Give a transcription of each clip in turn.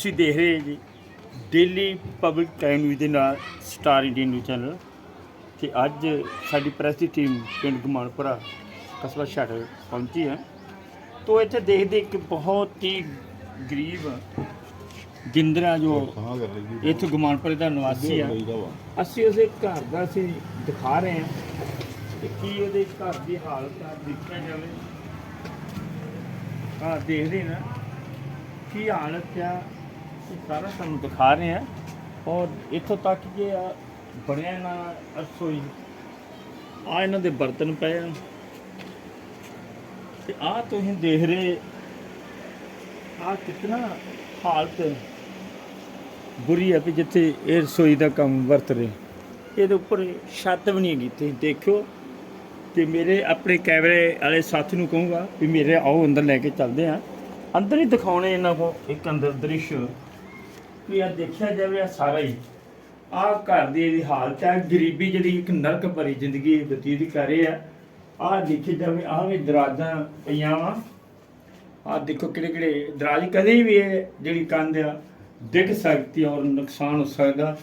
ਤੁਸੀਂ ਦੇਖ ਰਹੇ ਜੀ ਡੇਲੀ ਪਬਲਿਕ ਟਾਈਮ ਨਿਊਜ਼ ਦੇ ਨਾਲ ਸਟਾਰ ਇੰਡੀਅਨ ਨਿਊਜ਼ ਚੈਨਲ ਤੇ ਅੱਜ ਸਾਡੀ ਪ੍ਰੈਸ ਦੀ ਟੀਮ ਪਿੰਡ ਗੁਮਾਨਪੁਰਾ ਕਸਬਾ ਛੜ ਪਹੁੰਚੀ ਹੈ। ਤੋ ਇੱਥੇ ਦੇਖਦੇ ਇੱਕ ਬਹੁਤ ਹੀ ਗਰੀਬ ਗਿੰਦਰਾ ਜੋ ਇੱਥੇ ਗੁਮਾਨਪੁਰੇ ਦਾ ਨਿਵਾਸੀ ਆ ਅਸੀਂ ਉਸੇ ਘਰ ਦਾ ਅਸੀਂ ਦਿਖਾ ਰਹੇ ਹਾਂ ਕਿ ਕੀ ਉਹਦੇ ਘਰ ਦੀ ਹਾਲਤ ਆ, ਦੇਖਿਆ ਜਾਵੇ। ਆ ਦੇਖਦੇ ਨਾ, ਕੀ ਹਾਲਤ ਆ ਇਹ ਸਾਰਾ ਤੁਹਾਨੂੰ ਦਿਖਾ ਰਹੇ ਹਾਂ ਔਰ ਇੱਥੋਂ ਤੱਕ ਕਿ ਆ ਬਣਿਆ ਨਾ ਰਸੋਈ ਆ ਇਹਨਾਂ ਦੇ ਬਰਤਨ ਪਏ ਆ। ਤੇ ਆ ਤੁਸੀਂ ਦੇਖ ਰਹੇ ਆ ਕਿਤਨਾ ਹਾਲਤ ਬੁਰੀ ਹੈ ਵੀ ਜਿੱਥੇ ਇਹ ਰਸੋਈ ਦਾ ਕੰਮ ਵਰਤ ਰਹੇ। ਇਹਦੇ ਉੱਪਰ ਛੱਤ ਵੀ ਨਹੀਂ ਹੈਗੀ, ਤੁਸੀਂ ਦੇਖਿਓ। ਤੇ ਮੇਰੇ ਆਪਣੇ ਕੈਮਰੇ ਵਾਲੇ ਸਾਥੀ ਨੂੰ ਕਹੂੰਗਾ ਵੀ ਮੇਰੇ ਆਓ ਅੰਦਰ ਲੈ ਕੇ ਚੱਲਦੇ ਆ। ਅੰਦਰ ਹੀ ਦਿਖਾਉਣੇ ਇਹਨਾਂ ਕੋ, ਇੱਕ ਅੰਦਰ ਦ੍ਰਿਸ਼। ਵੀ ਆ ਦੇਖਿਆ ਜਾਵੇ ਆ ਸਾਰਾ ਹੀ। ਆ ਘਰ ਦੀ ਇਹਦੀ ਹਾਲਤ ਹੈ, ਗਰੀਬੀ ਜਿਹੜੀ ਇੱਕ ਨਰਕ ਭਰੀ ਜ਼ਿੰਦਗੀ ਬਤੀਤ ਕਰ ਰਹੇ ਆ ਆ ਦੇਖੀ ਜਾਵੇ ਆ ਵੀ ਦਰਾਜਾਂ ਪਈਆਂ ਵਾ। ਆ ਦੇਖੋ ਕਿਹੜੇ ਕਿਹੜੇ ਦਰਾਜ ਕਦੇ ਵੀ ਇਹ ਜਿਹੜੀ ਕੰਧ ਆ, ਡਿੱਗ ਸਕਦੀ ਔਰ ਨੁਕਸਾਨ ਹੋ ਸਕਦਾ।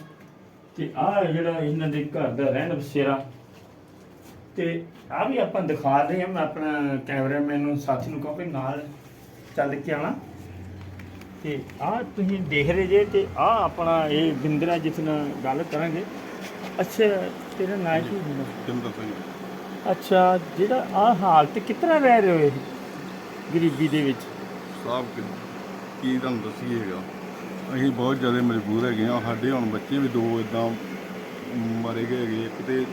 ਤੇ ਆ ਜਿਹੜਾ ਇਹਨਾਂ ਦੇ ਘਰ ਦਾ ਰਹਿਣ ਬਸੇਰਾ ਤੇ ਆ ਵੀ ਆਪਾਂ ਦਿਖਾ ਰਹੇ ਹਾਂ। ਮੈਂ ਆਪਣਾ ਕੈਮਰਾਮੈਨ ਨੂੰ, ਸਾਥੀ ਨੂੰ ਕਹਾਂ ਵੀ ਨਾਲ ਚੱਲ ਕੇ ਆਣਾ ਤੇ ਆ ਤੁਸੀਂ ਦੇਖ ਰਹੇ ਜੇ ਤੇ ਆ ਆਪਣਾ ਇਹ ਬਿੰਦਰਾ ਜਿਸ ਨਾਲ ਗੱਲ ਕਰਾਂਗੇ। ਅੱਛਾ ਤੇਰਾ ਨਾਂ ਕੀ ਹੁੰਦਾ? ਚੰਦਰ ਸਿੰਘ। ਅੱਛਾ ਜਿਹੜਾ ਆ ਹਾਲਤ ਕਿਤਨਾ ਰਹਿ ਰਹੇ ਹੋ ਇਹ ਗਰੀਬੀ ਦੇ ਵਿੱਚ? ਸਾਹਿਬ ਕਿ- ਕੀ ਤੁਹਾਨੂੰ ਦੱਸੀਏਗਾ? ਅਸੀਂ ਬਹੁਤ ਜ਼ਿਆਦਾ ਮਜਬੂਰ ਹੈਗੇ ਆ ਸਾਡੇ ਹੁਣ ਬੱਚੇ ਵੀ ਦੋ ਇਦਾਂ ਮਾਰੇ ਗਏ ਹੈਗੇ ਇੱਕ ਤੇ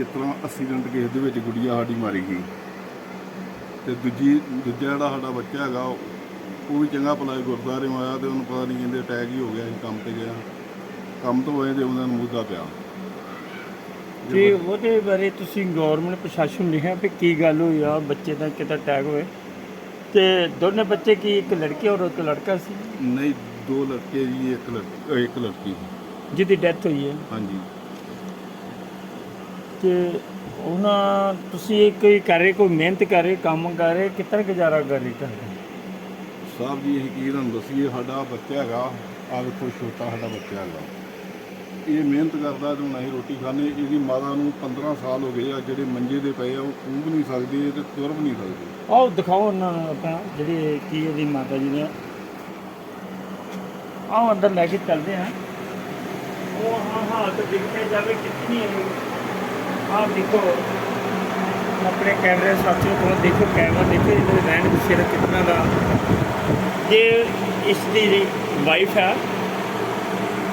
ਇਸ ਤਰ੍ਹਾਂ ਐਕਸੀਡੈਂਟ ਕੇਸ ਦੇ ਵਿੱਚ ਗੁੜੀਆ ਸਾਡੀ ਮਾਰੀ ਗਈ। ਤੇ ਦੂਜੀ ਦੂਜਾ ਜਿਹੜਾ ਸਾਡਾ ਬੱਚਾ ਹੈਗਾ ਉਹ ਉਹ ਵੀ ਚੰਗਾ ਭਲਾ ਗੁਰਦੁਆਰੇ ਆਇਆ ਤੇ ਉਹਨੂੰ ਪਤਾ ਨਹੀਂ ਕਹਿੰਦੇ ਅਟੈਕ ਹੀ ਹੋ ਗਿਆ ਸੀ ਕੰਮ ਤੇ ਗਿਆ। ਕੰਮ ਤੋਂ ਹੋਏ ਤੇ ਉਹਨਾਂ ਨੂੰ ਮੁੱਦਾ ਪਿਆ। ਤੇ ਉਹਦੇ ਬਾਰੇ ਤੁਸੀਂ ਗਵਰਨਮੈਂਟ ਪ੍ਰਸ਼ਾਸਨ ਲਿਖਿਆ ਵੀ ਕੀ ਗੱਲ ਹੋਈ ਆ ਬੱਚੇ ਦਾ ਕਿਤਾ ਅਟੈਕ ਹੋਏ ਤੇ ਦੋਨੇ ਬੱਚੇ ਕੀ ਇੱਕ ਲੜਕੀ ਔਰ ਇੱਕ ਲੜਕਾ ਸੀ? ਨਹੀਂ ਦੋ ਲੜਕੇ ਜੀ ਇੱਕ ਲੜਕੀ ਇੱਕ ਲੜਕੀ ਜਿਹਦੀ ਡੈਥ ਹੋਈ ਹੈ। ਹਾਂਜੀ। ਤੇ ਉਹਨਾਂ ਤੁਸੀਂ ਇਹ ਕੋਈ ਕਰ ਰਹੇ ਕੋਈ ਮਿਹਨਤ ਕਰ ਰਹੇ ਕੰਮ ਕਰ ਰਹੇ ਕਿਤਨਾ ਗੁਜ਼ਾਰਾ ਕਰ ਰਹੇ ਸਾਹਿਬ ਜੀ ਅਸੀਂ ਕੀ ਤੁਹਾਨੂੰ ਦੱਸੀਏ ਸਾਡਾ ਬੱਚਾ ਹੈਗਾ ਆ ਵੇਖੋ ਛੋਟਾ ਸਾਡਾ ਬੱਚਾ ਹੈਗਾ। ਇਹ ਮਿਹਨਤ ਕਰਦਾ ਤੇ ਹੁਣ ਅਸੀਂ ਰੋਟੀ ਖਾਣੇ ਇਹਦੀ ਮਾਤਾ ਨੂੰ 15 ਸਾਲ ਹੋ ਗਏ ਆ ਜਿਹੜੇ ਮੰਜੇ ਦੇ ਪਏ ਆ ਉਹ ਕੂੰਭ ਨਹੀਂ ਸਕਦੇ ਤੇ ਤੁਰ ਵੀ ਨਹੀਂ ਸਕਦੇ। ਆਓ ਦਿਖਾਓ ਉਹਨਾਂ ਨੂੰ ਆਪਣਾ ਜਿਹੜੇ ਕੀ ਇਹਦੀ ਮਾਤਾ ਜੀ ਨੇ। ਆਓ ਅੰਦਰ ਲੈ ਕੇ ਚੱਲਦੇ ਹਾਂ। ਉਹ ਹਾਂ ਹਾਲਤ ਦੇਖਿਆ ਜਾਵੇ ਕਿੰਨੀ ਹੈ ਆਹ ਦੇਖੋ। ਆਪਣੇ ਕੈਮਰੇ ਸਾਥੀਓ ਕੋਲ ਦੇਖੋ ਕੈਮਰਾ, ਦੇਖੋ ਇਹਦੇ ਰਹਿਣ ਪਿੱਛੇ ਦਾ ਕਿਤਨਾ ਦਾ। ਜੇ ਇਸ ਦੀ ਵਾਈਫ ਹੈ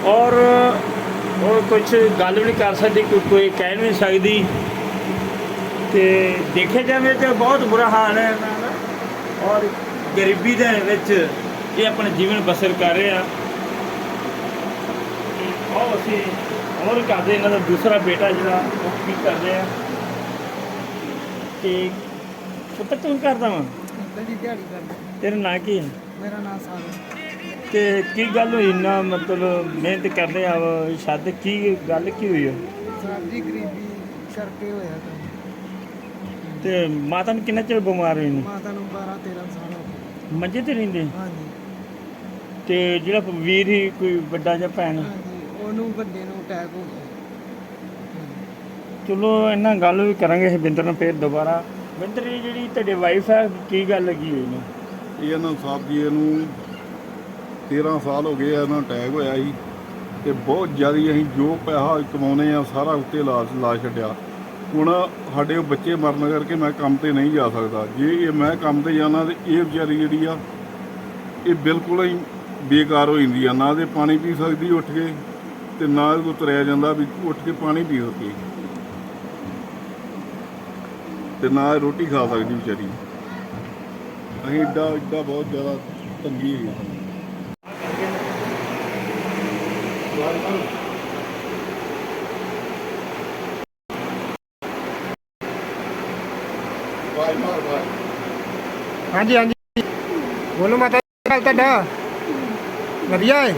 ਔਰ ਉਹ ਕੁਝ ਗੱਲ ਵੀ ਨਹੀਂ ਕਰ ਸਕਦੀ ਕੋਈ ਕੋਈ ਕਹਿ ਨਹੀਂ ਸਕਦੀ। ਤੇ ਦੇਖਿਆ ਜਾਵੇ ਤਾਂ ਬਹੁਤ ਬੁਰਾ ਹਾਲ ਹੈ ਇਹਨਾਂ ਦਾ। ਔਰ ਗਰੀਬੀ ਦੇ ਵਿੱਚ ਇਹ ਆਪਣਾ ਜੀਵਨ ਬਸਰ ਕਰ ਰਹੇ ਆ। ਤੇ ਉਹ ਅਸੀਂ ਹੋਰ ਕਰਦੇ ਇਹਨਾਂ ਦਾ ਦੂਸਰਾ ਬੇਟਾ ਜਿਹੜਾ ਉਹ ਕੀ ਕਰ ਰਿਹਾ। ਤੇ ਪੁੱਤ ਤੂੰ ਕਰਦਾ ਵਾਂ? ਕਦੀ ਦਿਹਾੜੀ ਕਰਦਾ। ਤੇਰਾ ਨਾਂ ਕੀ ਹੈ? ਮੇਰਾ ਨਾਮ ਸਾਗਰ। ਤੇ ਕੀ ਗੱਲ ਹੋਈ? ਨਾ ਮਤਲਬ ਮਿਹਨਤ ਕਰਦੇ ਆ ਸ਼ਾਦ ਕੀ ਗੱਲ ਕੀ ਹੋਈ ਆ? ਸਾਡੀ ਗਰੀਬੀ ਕਰਕੇ ਹੋਇਆ ਕੰਮ ਤੇ ਮਾਤਾ ਨੂੰ ਕਿੰਨਾ ਚਿਰ ਬਿਮਾਰ ਹੋਈ ਨੂੰ? ਮਾਤਾ ਨੂੰ 12 13 ਸਾਲ ਹੋ ਗਏ। ਮੰਜੇ ਤੇ ਰਹਿੰਦੇ? ਹਾਂਜੀ। ਤੇ ਜਿਹੜਾ ਵੀਰ ਹੀ ਕੋਈ ਵੱਡਾ ਜਾਂ ਭੈਣ? ਹਾਂਜੀ ਉਹਨੂੰ ਵੱਡੇ ਨੂੰ ਅਟੈਕ ਹੋ ਗਿਆ। ਚਲੋ ਇਹਨਾਂ ਗੱਲ ਵੀ ਕਰਾਂਗੇ ਇਹ ਬਿੰਦਰ ਨਾਲ ਫੇਰ ਦੁਬਾਰਾ। ਬਿੰਦਰ ਇਹ ਜਿਹੜੀ ਤੁਹਾਡੇ ਵਾਈਫ ਹੈ ਕੀ ਗੱਲ ਲੱਗੀ ਹੋਈ ਨੇ ਇਹ ਇਹਨਾਂ ਸਾਹਿਬ ਜੀ ਇਹਨੂੰ 13 ਸਾਲ ਹੋ ਗਏ ਆ, ਇਹਨਾਂ ਅਟੈਕ ਹੋਇਆ ਸੀ। ਤੇ ਬਹੁਤ ਜ਼ਿਆਦਾ ਅਸੀਂ ਜੋ ਪੈਸਾ ਕਮਾਉਨੇ ਆ, ਸਾਰਾ ਉੱਤੇ ਲਾ ਲਾ ਛੱਡਿਆ। ਹੁਣ ਸਾਡੇ ਉਹ ਬੱਚੇ ਮਰਨ ਕਰਕੇ ਮੈਂ ਕੰਮ ਤੇ ਨਹੀਂ ਜਾ ਸਕਦਾ। ਜੇ ਇਹ ਮੈਂ ਕੰਮ ਤੇ ਜਾਣਾ ਤੇ ਇਹ ਵਿਚਾਰੀ ਜਿਹੜੀ ਆ, ਇਹ ਬਿਲਕੁਲ ਹੀ ਬੇਕਾਰ ਹੋ ਜਾਂਦੀ ਆ। ਨਾ ਤੇ ਪਾਣੀ ਪੀ ਸਕਦੀ ਉੱਠ ਕੇ, ਤੇ ਨਾ ਇਹ ਤੁਰਿਆ ਜਾਂਦਾ ਵੀ ਉੱਠ ਕੇ ਪਾਣੀ ਪੀ ਸਕੇ ਤੇ ਨਾ ਰੋਟੀ ਖਾ ਸਕਦੀ ਵਿਚਾਰੀ ਅਸੀਂ ਏਡਾ ਏਡਾ ਬਹੁਤ ਜ਼ਿਆਦਾ ਤੰਗੀ ਸਾਨੂੰ ਬਾਈ ਹਾਂਜੀ ਹਾਂਜੀ ਬੋਲੋ ਮਾਤਾ ਜੀ ਹਾਲ ਤੁਹਾਡਾ ਵਧੀਆ ਹੈ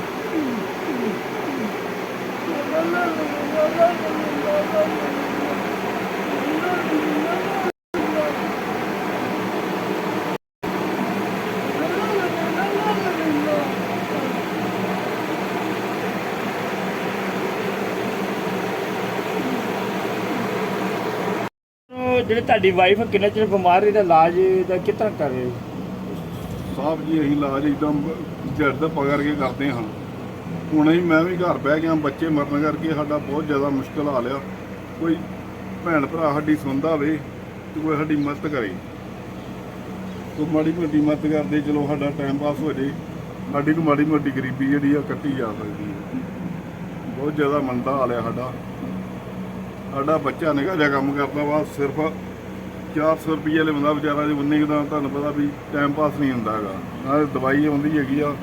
ਜਿਹੜੇ ਤੁਹਾਡੀ ਵਾਈਫ ਕਿੰਨਾ ਚਿਰ ਬਿਮਾਰ ਰਹੀ ਇਲਾਜ ਦਾ ਕਿਸ ਕਰ ਰਹੇ ਹੋ? ਸਾਹਿਬ ਜੀ, ਅਸੀਂ ਇਲਾਜ ਇੱਕਦਮ ਜੜ ਦਾ ਪਕੜ ਕੇ ਕਰਦੇ ਹਾਂ। ਹੁਣ ਅਸੀਂ ਮੈਂ ਵੀ ਘਰ ਬਹਿ ਗਿਆ, ਬੱਚੇ ਮਰਨ ਕਰਕੇ ਸਾਡਾ ਬਹੁਤ ਜ਼ਿਆਦਾ ਮੁਸ਼ਕਲ ਹਾਲ ਆ ਕੋਈ ਭੈਣ ਭਰਾ ਸਾਡੀ ਸੁਣਦਾ ਹੋਵੇ ਤੇ ਕੋਈ ਸਾਡੀ ਮਦਦ ਕਰੇ। ਕੋਈ ਮਾੜੀ ਮੋਟੀ ਮਦਦ ਕਰਦੇ, ਚਲੋ ਸਾਡਾ ਟਾਈਮ ਪਾਸ ਹੋ ਜੇ। ਸਾਡੀ ਕੋਈ ਮਾੜੀ ਮੋਟੀ ਗਰੀਬੀ ਜਿਹੜੀ ਆ, ਕੱਟੀ ਜਾ ਸਕਦੀ ਹੈ। ਬਹੁਤ ਜ਼ਿਆਦਾ ਮੰਦਾ ਹਾਲ ਆ ਸਾਡਾ। ਸਾਡਾ ਬੱਚਾ ਨਿਕਾ ਜਿਹਾ ਕੰਮ ਕਰਦਾ ਵਾ ਸਿਰਫ 400 ਰੁਪਏ ਲੈਂਦਾ ਵਿਚਾਰਾ ਜੇ ਉਨੇ ਕੁ ਦਾ ਤੁਹਾਨੂੰ ਪਤਾ ਵੀ ਟਾਈਮ ਪਾਸ ਨਹੀਂ ਹੁੰਦਾ ਹੈਗਾ। ਨਾ ਦਵਾਈ ਆਉਂਦੀ ਹੈਗੀ ਆ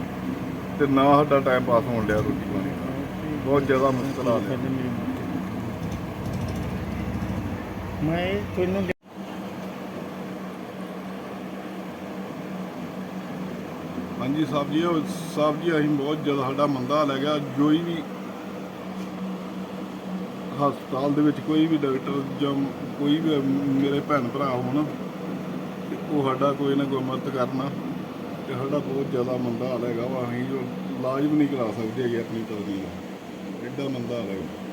ਤੇ ਨਾ ਸਾਡਾ ਟਾਈਮ ਪਾਸ ਹੋਣ ਡਿਆ ਰੋਟੀ ਪਾਣੀ ਦਾ। ਬਹੁਤ ਜ਼ਿਆਦਾ ਮੁਸ਼ਕਲ ਆ। ਰਿਹਾ ਮੈਂ ਤੁਹਾਨੂੰ ਹਾਂਜੀ ਸਾਹਿਬ ਜੀ ਸਾਹਿਬ ਜੀ ਅਸੀਂ ਬਹੁਤ ਜ਼ਿਆਦਾ ਸਾਡਾ ਮੰਦਾ ਹਾਲ ਹੈਗਾ ਜੋ ਵੀ ਹਸਪਤਾਲ ਦੇ ਵਿੱਚ ਕੋਈ ਵੀ ਡਾਕਟਰ ਜਾਂ ਕੋਈ ਵੀ ਮੇਰੇ ਭੈਣ ਭਰਾ ਹੋਣ, ਤੇ ਉਹ ਸਾਡਾ ਕੋਈ ਨਾ ਕੋਈ ਮਦਦ ਕਰਨਾ, ਤੇ ਸਾਡਾ ਬਹੁਤ ਜ਼ਿਆਦਾ ਮੰਦਾ ਹਾਲ ਹੈਗਾ ਵਾ, ਅਸੀਂ ਜੋ ਇਲਾਜ ਵੀ ਨਹੀਂ ਕਰਾ ਸਕਦੇ ਹੈਗੇ ਆਪਣੀ ਤਸਵੀਰ ਐਡਾ ਮੰਦਾ ਹਾਲ ਹੈਗਾ।